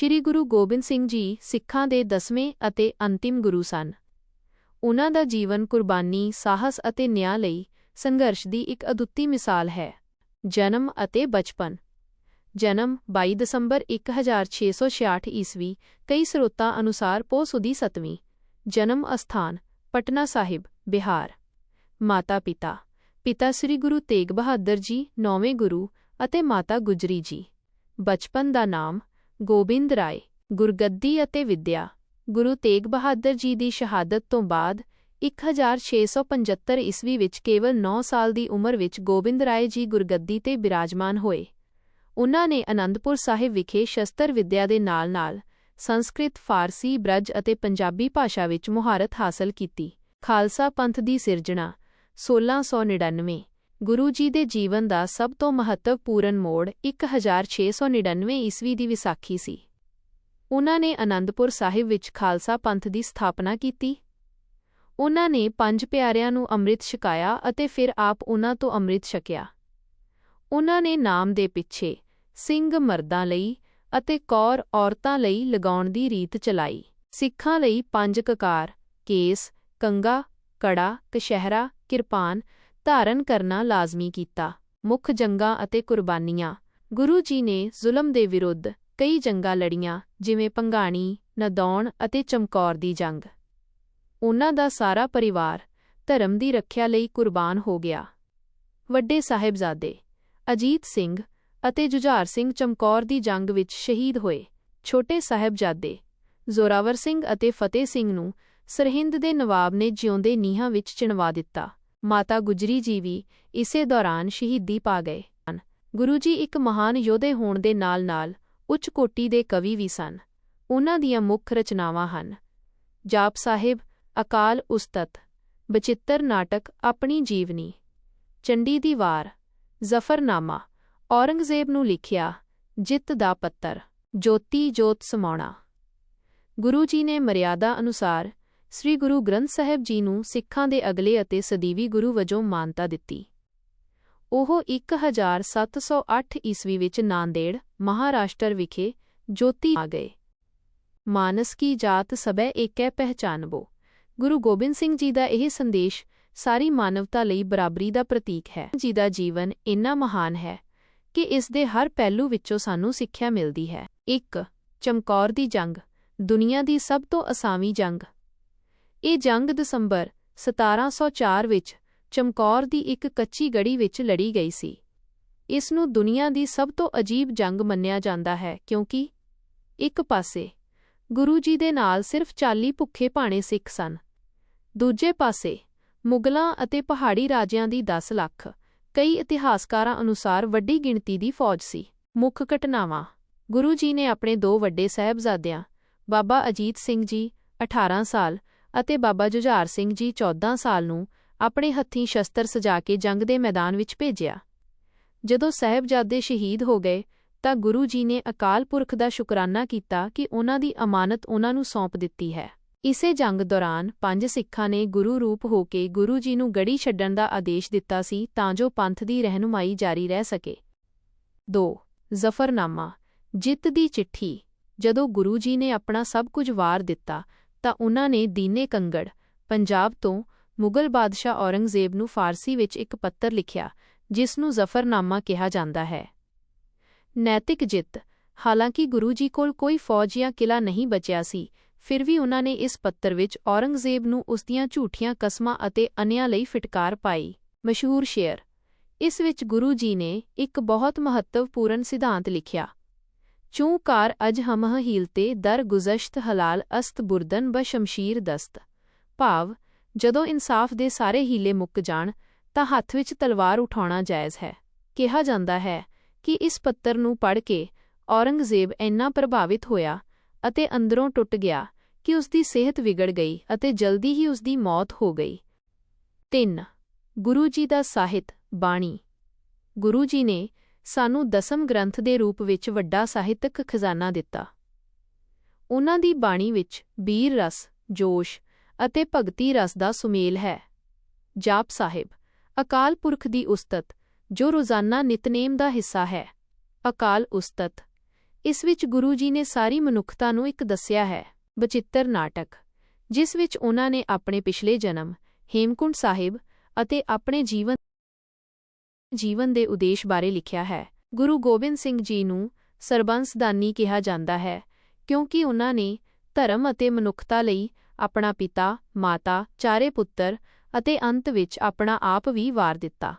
ਸ੍ਰੀ ਗੁਰੂ ਗੋਬਿੰਦ ਸਿੰਘ ਜੀ ਸਿੱਖਾਂ ਦੇ ਦਸਵੇਂ ਅਤੇ ਅੰਤਿਮ ਗੁਰੂ ਸਨ। ਉਨ੍ਹਾਂ ਦਾ ਜੀਵਨ ਕੁਰਬਾਨੀ, ਸਾਹਸ ਅਤੇ ਨਿਆਂ ਲਈ ਸੰਘਰਸ਼ ਦੀ ਇੱਕ ਅਦੁੱਤੀ ਮਿਸਾਲ ਹੈ। ਜਨਮ ਅਤੇ ਬਚਪਨ। ਜਨਮ 22 ਦਸੰਬਰ 1666 ਈਸਵੀ, ਕਈ ਸਰੋਤਾਂ ਅਨੁਸਾਰ ਪੋਸੁਦੀ 7ਵੀਂ ਜਨਮ ਅਸਥਾਨ, ਪਟਨਾ ਸਾਹਿਬ, ਬਿਹਾਰ। ਮਾਤਾ ਪਿਤਾ। ਪਿਤਾ ਸ੍ਰੀ ਗੁਰੂ ਤੇਗ ਬਹਾਦਰ ਜੀ, ਨੌਵੇਂ ਗੁਰੂ ਅਤੇ ਮਾਤਾ ਗੁਜਰੀ ਜੀ। ਬਚਪਨ ਦਾ ਨਾਮ ਗੋਬਿੰਦ ਰਾਏ, ਗੁਰਗੱਦੀ ਅਤੇ ਵਿਦਿਆ, ਗੁਰੂ ਤੇਗ ਬਹਾਦਰ ਜੀ ਦੀ ਸ਼ਹਾਦਤ ਤੋਂ ਬਾਅਦ 1675 ਈਸਵੀ ਵਿੱਚ ਕੇਵਲ 9 ਸਾਲ ਦੀ ਉਮਰ ਵਿੱਚ ਗੋਬਿੰਦ ਰਾਏ ਜੀ ਗੁਰਗੱਦੀ ਤੇ ਬਿਰਾਜਮਾਨ ਹੋਏ। ਉਨ੍ਹਾਂ ਨੇ ਅਨੰਦਪੁਰ ਸਾਹਿਬ ਵਿਖੇ ਸ਼ਸਤਰ ਵਿਦਿਆ ਦੇ ਨਾਲ-ਨਾਲ ਸੰਸਕ੍ਰਿਤ, ਫਾਰਸੀ, ਬ੍ਰਜ ਅਤੇ ਪੰਜਾਬੀ ਭਾਸ਼ਾ ਵਿੱਚ ਮੁਹਾਰਤ ਹਾਸਲ ਕੀਤੀ। ਖਾਲਸਾ ਪੰਥ ਦੀ ਸਿਰਜਣਾ 1699 ਗੁਰੂ ਜੀ ਦੇ ਜੀਵਨ ਦਾ ਸਭ ਤੋਂ ਮਹੱਤਵਪੂਰਨ ਮੋੜ 1699 ਈਸਵੀ ਦੀ ਵਿਸਾਖੀ ਸੀ। ਉਹਨਾਂ ਨੇ ਅਨੰਦਪੁਰ ਸਾਹਿਬ ਵਿੱਚ ਖਾਲਸਾ ਪੰਥ ਦੀ ਸਥਾਪਨਾ ਕੀਤੀ। ਉਹਨਾਂ ਨੇ ਪੰਜ ਪਿਆਰਿਆਂ ਨੂੰ ਅੰਮ੍ਰਿਤ ਛਕਾਇਆ ਅਤੇ ਫਿਰ ਆਪ ਉਹਨਾਂ ਤੋਂ ਅੰਮ੍ਰਿਤ ਛਕਿਆ। ਉਨ੍ਹਾਂ ਨੇ ਨਾਮ ਦੇ ਪਿੱਛੇ ਸਿੰਘ ਮਰਦਾਂ ਲਈ ਅਤੇ ਕੌਰ ਔਰਤਾਂ ਲਈ ਲਗਾਉਣ ਦੀ ਰੀਤ ਚਲਾਈ। ਸਿੱਖਾਂ ਲਈ ਪੰਜ ਕਕਾਰ, ਕੇਸ, ਕੰਗਾ, ਕੜਾ, ਕਸ਼ਹਿਰਾ, ਕਿਰਪਾਨ ਧਾਰਨ ਕਰਨਾ ਲਾਜ਼ਮੀ ਕੀਤਾ। ਮੁੱਖ ਜੰਗਾਂ ਅਤੇ ਕੁਰਬਾਨੀਆਂ। ਗੁਰੂ ਜੀ ਨੇ ਜ਼ੁਲਮ ਦੇ ਵਿਰੁੱਧ ਕਈ ਜੰਗਾਂ ਲੜੀਆਂ, ਜਿਵੇਂ ਪੰਗਾਣੀ ਨਦੌਣ ਅਤੇ ਚਮਕੌਰ ਦੀ ਜੰਗ। ਉਨ੍ਹਾਂ ਦਾ ਸਾਰਾ ਪਰਿਵਾਰ ਧਰਮ ਦੀ ਰੱਖਿਆ ਲਈ ਕੁਰਬਾਨ ਹੋ ਗਿਆ। ਵੱਡੇ ਸਾਹਿਬਜ਼ਾਦੇ ਅਜੀਤ ਸਿੰਘ ਅਤੇ ਜੁਝਾਰ ਸਿੰਘ ਚਮਕੌਰ ਦੀ ਜੰਗ ਵਿੱਚ ਸ਼ਹੀਦ ਹੋਏ। ਛੋਟੇ ਸਾਹਿਬਜ਼ਾਦੇ ਜ਼ੋਰਾਵਰ ਸਿੰਘ ਅਤੇ ਫਤਿਹ ਸਿੰਘ ਨੂੰ ਸਰਹਿੰਦ ਦੇ ਨਵਾਬ ਨੇ ਜਿਉਂਦੇ ਨੀਹਾਂ ਵਿੱਚ ਚਿਣਵਾ ਦਿੱਤਾ। ਮਾਤਾ ਗੁਜਰੀ ਜੀ ਵੀ ਇਸੇ ਦੌਰਾਨ ਸ਼ਹੀਦੀ ਪਾ ਗਏ ਗੁਰੂ ਜੀ ਇੱਕ ਮਹਾਨ ਯੋਧੇ ਹੋਣ ਦੇ ਨਾਲ-ਨਾਲ ਉੱਚ ਕੋਟੀ ਦੇ ਕਵੀ ਵੀ ਸਨ। ਉਨ੍ਹਾਂ ਦੀਆਂ ਮੁੱਖ ਰਚਨਾਵਾਂ ਹਨ। ਜਾਪ ਸਾਹਿਬ, ਅਕਾਲ ਉਸਤਤ, ਬਚਿੱਤਰ ਨਾਟਕ, ਆਪਣੀ ਜੀਵਨੀ, ਚੰਡੀ ਦੀ ਵਾਰ, ਜ਼ਫਰਨਾਮਾ, ਔਰੰਗਜ਼ੇਬ ਨੂੰ ਲਿਖਿਆ, ਜਿੱਤ ਦਾ ਪੱਤਰ, ਜੋਤੀ ਜੋਤ ਸਮਾਉਣਾ। ਗੁਰੂ ਜੀ ਨੇ ਮਰਿਆਦਾ ਅਨੁਸਾਰ ਸ੍ਰੀ ਗੁਰੂ ਗ੍ਰੰਥ ਸਾਹਿਬ ਜੀ ਨੂੰ ਸਿੱਖਾਂ ਦੇ ਅਗਲੇ ਅਤੇ ਸਦੀਵੀ ਗੁਰੂ ਵਜੋਂ ਮਾਨਤਾ ਦਿੱਤੀ। ਉਹ 1708 ਈਸਵੀ ਵਿੱਚ ਨਾਂਦੇੜ, ਮਹਾਰਾਸ਼ਟਰ ਵਿਖੇ ਜੋਤੀ ਆ ਗਏ। ਮਾਨਸ ਕੀ ਜਾਤ ਸਭੈ ਏਕੈ ਪਹਿਚਾਨਬੋ। ਗੁਰੂ ਗੋਬਿੰਦ ਸਿੰਘ ਜੀ ਦਾ ਇਹ ਸੰਦੇਸ਼ ਸਾਰੀ ਮਾਨਵਤਾ ਲਈ ਬਰਾਬਰੀ ਦਾ ਪ੍ਰਤੀਕ ਹੈ। ਜੀ ਦਾ ਜੀਵਨ ਇੰਨਾ ਮਹਾਨ ਹੈ ਕਿ ਇਸ ਦੇ ਹਰ ਪਹਿਲੂ ਵਿੱਚੋਂ ਸਾਨੂੰ ਸਿੱਖਿਆ ਮਿਲਦੀ ਹੈ। 1 ਚਮਕੌਰ ਦੀ ਜੰਗ। ਦੁਨੀਆ ਦੀ ਸਭ ਤੋਂ ਅਸਾਵੀਂ ਜੰਗ। ਇਹ ਜੰਗ ਦਸੰਬਰ 1704 ਵਿੱਚ ਚਮਕੌਰ ਦੀ ਇੱਕ ਕੱਚੀ ਗੜੀ ਵਿੱਚ ਲੜੀ ਗਈ ਸੀ। ਇਸ ਨੂੰ ਦੁਨੀਆ ਦੀ ਸਭ ਤੋਂ ਅਜੀਬ ਜੰਗ ਮੰਨਿਆ ਜਾਂਦਾ ਹੈ ਕਿਉਂਕਿ ਇੱਕ ਪਾਸੇ ਗੁਰੂ ਜੀ ਦੇ ਨਾਲ ਸਿਰਫ 40 ਭੁੱਖੇ ਭਾਣੇ ਸਿੱਖ ਸਨ, ਦੂਜੇ ਪਾਸੇ ਮੁਗਲਾਂ ਅਤੇ ਪਹਾੜੀ ਰਾਜਿਆਂ ਦੀ 10 ਲੱਖ, ਕਈ ਇਤਿਹਾਸਕਾਰਾਂ ਅਨੁਸਾਰ ਵੱਡੀ ਗਿਣਤੀ ਦੀ ਫੌਜ ਸੀ। ਮੁੱਖ ਘਟਨਾਵਾਂ, ਗੁਰੂ ਜੀ ਨੇ ਆਪਣੇ ਦੋ ਵੱਡੇ ਸਹਿਬਜ਼ਾਦਿਆਂ, ਬਾਬਾ ਅਜੀਤ ਸਿੰਘ ਜੀ 18 ਸਾਲ ਅਤੇ ਬਾਬਾ ਜੁਝਾਰ ਸਿੰਘ ਜੀ 14 ਸਾਲ ਨੂੰ ਆਪਣੇ ਹੱਥੀਂ ਸ਼ਸਤਰ ਸਜਾ ਕੇ ਜੰਗ ਦੇ ਮੈਦਾਨ ਵਿੱਚ ਭੇਜਿਆ। ਜਦੋਂ ਸਹਿਬਜ਼ਾਦੇ ਸ਼ਹੀਦ ਹੋ ਗਏ, ਤਾਂ ਗੁਰੂ ਜੀ ਨੇ ਅਕਾਲ ਪੁਰਖ ਦਾ ਸ਼ੁਕਰਾਨਾ ਕੀਤਾ ਕਿ ਉਹਨਾਂ ਦੀ ਅਮਾਨਤ ਉਹਨਾਂ ਨੂੰ ਸੌਂਪ ਦਿੱਤੀ ਹੈ। ਇਸੇ ਜੰਗ ਦੌਰਾਨ ਪੰਜ ਸਿੱਖਾਂ ਨੇ ਗੁਰੂ ਰੂਪ ਹੋ ਕੇ ਗੁਰੂ ਜੀ ਨੂੰ ਗੜੀ ਛੱਡਣ ਦਾ ਆਦੇਸ਼ ਦਿੱਤਾ ਸੀ ਤਾਂ ਜੋ ਪੰਥ ਦੀ ਰਹਿਨੁਮਾਈ ਜਾਰੀ ਰਹਿ ਸਕੇ। 2 ਜ਼ਫਰਨਾਮਾ, ਜਿੱਤ ਦੀ ਚਿੱਠੀ। ਜਦੋਂ ਗੁਰੂ ਜੀ ਨੇ ਆਪਣਾ ਸਭ ਕੁਝ ਵਾਰ ਦਿੱਤਾ ਤਾਂ ਉਹਨਾਂ ਨੇ ਦੀਨੇ ਕੰਗੜ, ਪੰਜਾਬ ਤੋਂ ਮੁਗਲ ਬਾਦਸ਼ਾਹ ਔਰੰਗਜ਼ੇਬ ਨੂੰ ਫਾਰਸੀ ਵਿੱਚ ਇੱਕ ਪੱਤਰ ਲਿਖਿਆ ਜਿਸ ਨੂੰ ਜ਼ਫਰਨਾਮਾ ਕਿਹਾ ਜਾਂਦਾ ਹੈ। ਨੈਤਿਕ ਜਿੱਤ, ਹਾਲਾਂਕਿ ਗੁਰੂ ਜੀ ਕੋਲ ਕੋਈ ਫੌਜ ਜਾਂ ਕਿਲਾ ਨਹੀਂ ਬਚਿਆ ਸੀ, ਫਿਰ ਵੀ ਉਹਨਾਂ ਨੇ ਇਸ ਪੱਤਰ ਵਿੱਚ ਔਰੰਗਜ਼ੇਬ ਨੂੰ ਉਸ ਦੀਆਂ ਝੂਠੀਆਂ ਕਸਮਾਂ ਅਤੇ ਅਨਿਆਂ ਲਈ ਫਿਟਕਾਰ ਪਾਈ। ਮਸ਼ਹੂਰ ਸ਼ੇਅਰ, ਇਸ ਵਿੱਚ ਗੁਰੂ ਜੀ ਨੇ ਇੱਕ ਬਹੁਤ ਮਹੱਤਵਪੂਰਨ ਸਿਧਾਂਤ ਲਿਖਿਆ। ਚੂੰ ਕਾਰ ਅਜ ਹਮਹ ਹੀਲਤੇ ਦਰ ਗੁਜ਼ਸ਼ਤ ਹਲਾਲ ਅਸਤ ਬੁਰਦਨ ਬ ਸ਼ਮਸ਼ੀਰ ਦਸਤ। ਭਾਵ, ਜਦੋਂ ਇਨਸਾਫ ਦੇ ਸਾਰੇ ਹੀਲੇ ਮੁੱਕ ਜਾਣ, ਤਾਂ ਹੱਥ ਵਿੱਚ ਤਲਵਾਰ ਉਠਾਉਣਾ ਜਾਇਜ਼ ਹੈ। ਕਿਹਾ ਜਾਂਦਾ ਹੈ ਕਿ ਇਸ ਪੱਤਰ ਨੂੰ ਪੜ੍ਹ ਕੇ ਔਰੰਗਜ਼ੇਬ ਇੰਨਾ ਪ੍ਰਭਾਵਿਤ ਹੋਇਆ ਅਤੇ ਅੰਦਰੋਂ ਟੁੱਟ ਗਿਆ ਕਿ ਉਸ ਦੀ ਸਿਹਤ ਵਿਗੜ ਗਈ ਅਤੇ ਜਲਦੀ ਹੀ ਉਸ ਦੀ ਮੌਤ ਹੋ ਗਈ। 3 ਗੁਰੂ ਜੀ ਦਾ ਸਾਹਿਤ, ਬਾਣੀ। ਗੁਰੂ ਜੀ ਨੇ ਸਾਨੂੰ ਦਸਮ ਗ੍ਰੰਥ ਦੇ ਰੂਪ ਵਿੱਚ ਵੱਡਾ ਸਾਹਿਤਕ ਖਜ਼ਾਨਾ ਦਿੱਤਾ। ਉਹਨਾਂ ਦੀ ਬਾਣੀ ਵਿੱਚ ਬੀਰ ਰਸ, ਜੋਸ਼ ਅਤੇ ਭਗਤੀ ਰਸ ਦਾ ਸੁਮੇਲ ਹੈ। ਜਾਪ ਸਾਹਿਬ, ਅਕਾਲ ਪੁਰਖ ਦੀ ਉਸਤਤ, ਜੋ ਰੋਜ਼ਾਨਾ ਨਿਤਨੇਮ ਦਾ ਹਿੱਸਾ ਹੈ। ਅਕਾਲ ਉਸਤਤ, ਇਸ ਵਿੱਚ ਗੁਰੂ ਜੀ ਨੇ ਸਾਰੀ ਮਨੁੱਖਤਾ ਨੂੰ ਇੱਕ ਦੱਸਿਆ ਹੈ। ਬਚਿੱਤਰ ਨਾਟਕ, ਜਿਸ ਵਿੱਚ ਉਹਨਾਂ ਨੇ ਆਪਣੇ ਪਿਛਲੇ ਜਨਮ, ਹੇਮਕੁੰਟ ਸਾਹਿਬ ਅਤੇ ਆਪਣੇ ਜੀਵਨ ਜੀਵਨ ਦੇ ਉਦੇਸ਼ ਬਾਰੇ ਲਿਖਿਆ ਹੈ। ਗੁਰੂ ਗੋਬਿੰਦ ਸਿੰਘ ਜੀ ਨੂੰ ਸਰਬੰਸਦਾਨੀ ਕਿਹਾ ਜਾਂਦਾ ਹੈ, ਕਿਉਂਕਿ ਉਹਨਾਂ ਨੇ ਧਰਮ ਅਤੇ ਮਨੁੱਖਤਾ ਲਈ ਆਪਣਾ ਪਿਤਾ, ਮਾਤਾ, ਚਾਰੇ ਪੁੱਤਰ ਅਤੇ ਅੰਤ ਵਿੱਚ ਆਪਣਾ ਆਪ ਵੀ ਵਾਰ ਦਿੱਤਾ।